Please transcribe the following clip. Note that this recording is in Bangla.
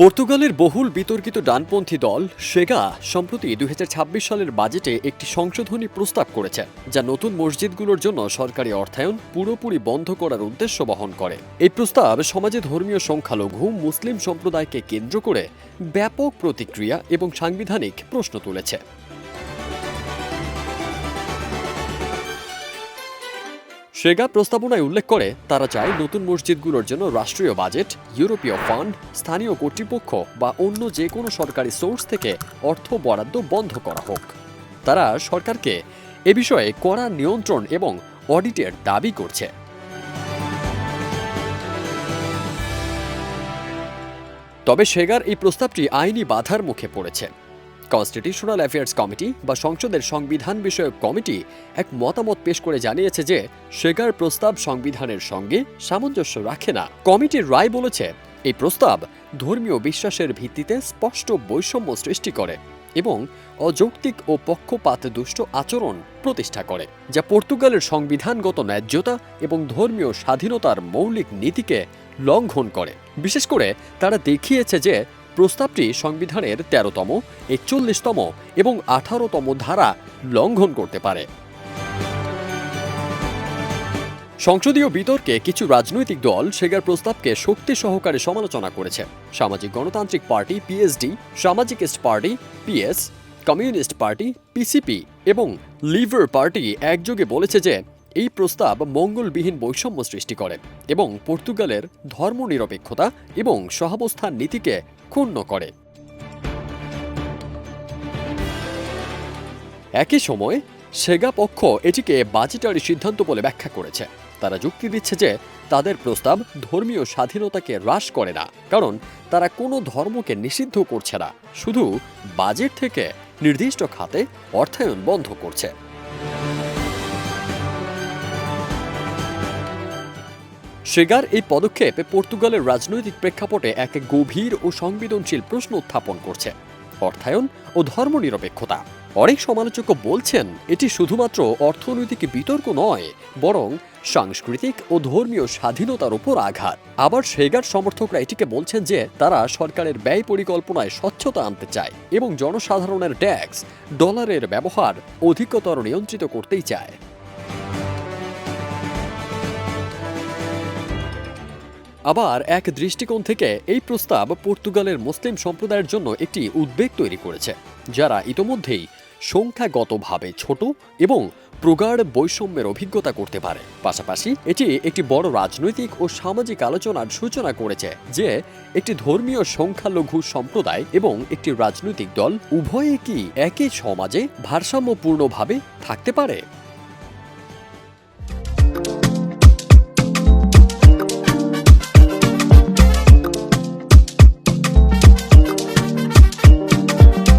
পর্তুগালের বহুল বিতর্কিত ডানপন্থী দল সেগা সম্প্রতি দুই হাজার ছাব্বিশ সালের বাজেটে একটি সংশোধনী প্রস্তাব করেছে, যা নতুন মসজিদগুলোর জন্য সরকারি অর্থায়ন পুরোপুরি বন্ধ করার উদ্দেশ্য বহন করে। এই প্রস্তাব সমাজে ধর্মীয় সংখ্যালঘু, মুসলিম সম্প্রদায়কে কেন্দ্র করে ব্যাপক প্রতিক্রিয়া এবং সাংবিধানিক প্রশ্ন তুলেছে। সেগা প্রস্তাবনায় উল্লেখ করে, তারা চায় নতুন মসজিদগুলোর জন্য রাষ্ট্রীয় বাজেট, ইউরোপীয় ফান্ড, স্থানীয় কর্তৃপক্ষ বা অন্য যে কোনো সরকারি সোর্স থেকে অর্থ বরাদ্দ বন্ধ করা হোক। তারা সরকারকে এ বিষয়ে কড়া নিয়ন্ত্রণ এবং অডিটের দাবি করছে। তবে সেগার এই প্রস্তাবটি আইনি বাধার মুখে পড়েছে। কনস্টিটিউশনাল অ্যাফেয়ার্স কমিটি বা সংসদের সংবিধান বিষয়ক কমিটি এক মতামত পেশ করে জানিয়েছে যে সেগার প্রস্তাব সংবিধানের সঙ্গে সামঞ্জস্য রাখে না। কমিটির রায় বলেছে, এই প্রস্তাব ধর্মীয় বিশ্বাসের ভিত্তিতে স্পষ্ট বৈষম্য সৃষ্টি করে এবং অযৌক্তিক ও পক্ষপাত দুষ্ট আচরণ প্রতিষ্ঠা করে, যা পর্তুগালের সংবিধানগত ন্যায্যতা এবং ধর্মীয় স্বাধীনতার মৌলিক নীতিকে লঙ্ঘন করে। বিশেষ করে তারা দেখিয়েছে যে প্রস্তাবটি সংবিধানের তেরোতম, একচল্লিশতম এবং আঠারোতম ধারা লঙ্ঘন করতে পারে। সংসদীয় বিতর্কে কিছু রাজনৈতিক দল সেগার প্রস্তাবকে শক্তি সহকারে সমালোচনা করেছে। সামাজিক গণতান্ত্রিক party PSD, সামাজিকিস্ট party PS, communist party PCP এবং লিভার পার্টি একযোগে বলেছে যে এই প্রস্তাব মঙ্গলবিহীন বৈষম্য সৃষ্টি করে এবং পর্তুগালের ধর্মনিরপেক্ষতা এবং সহাবস্থান নীতিকে ক্ষুণ্ণ করে। একই সময়, সেগা পক্ষ এটিকে বাজেটারি সিদ্ধান্ত বলে ব্যাখ্যা করেছে। তারা যুক্তি দিচ্ছে যে তাদের প্রস্তাব ধর্মীয় স্বাধীনতাকে হ্রাস করে না, কারণ তারা কোনো ধর্মকে নিষিদ্ধ করছে না, শুধু বাজেট থেকে নির্দিষ্ট খাতে অর্থায়ন বন্ধ করছে। সেগার এই পদক্ষেপ পর্তুগালের রাজনৈতিক প্রেক্ষাপটে এক গভীর ও সংবেদনশীল প্রশ্ন উত্থাপন করছে, অর্থায়ন ও ধর্মনিরপেক্ষতা। অনেক সমালোচক বলছেন, এটি শুধুমাত্র অর্থনৈতিক বিতর্ক নয়, বরং সাংস্কৃতিক ও ধর্মীয় স্বাধীনতার উপর আঘাত। আবার সেগার সমর্থকরা এটিকে বলছেন যে, তারা সরকারের ব্যয় পরিকল্পনায় স্বচ্ছতা আনতে চায় এবং জনসাধারণের ট্যাক্স, ডলারের ব্যবহার অধিকতর নিয়ন্ত্রিত করতেই চায়। আবার এক দৃষ্টিকোণ থেকে এই প্রস্তাব পর্তুগালের মুসলিম সম্প্রদায়ের জন্য একটি উদ্বেগ তৈরি করেছে, যারা ইতোমধ্যেই সংখ্যাগতভাবে ছোট এবং প্রগাঢ় বৈষম্যের অভিজ্ঞতা করতে পারে। পাশাপাশি এটি একটি বড় রাজনৈতিক ও সামাজিক আলোচনার সূচনা করেছে যে একটি ধর্মীয় সংখ্যালঘু সম্প্রদায় এবং একটি রাজনৈতিক দল উভয়ে কি একই সমাজে ভারসাম্যপূর্ণভাবে থাকতে পারে?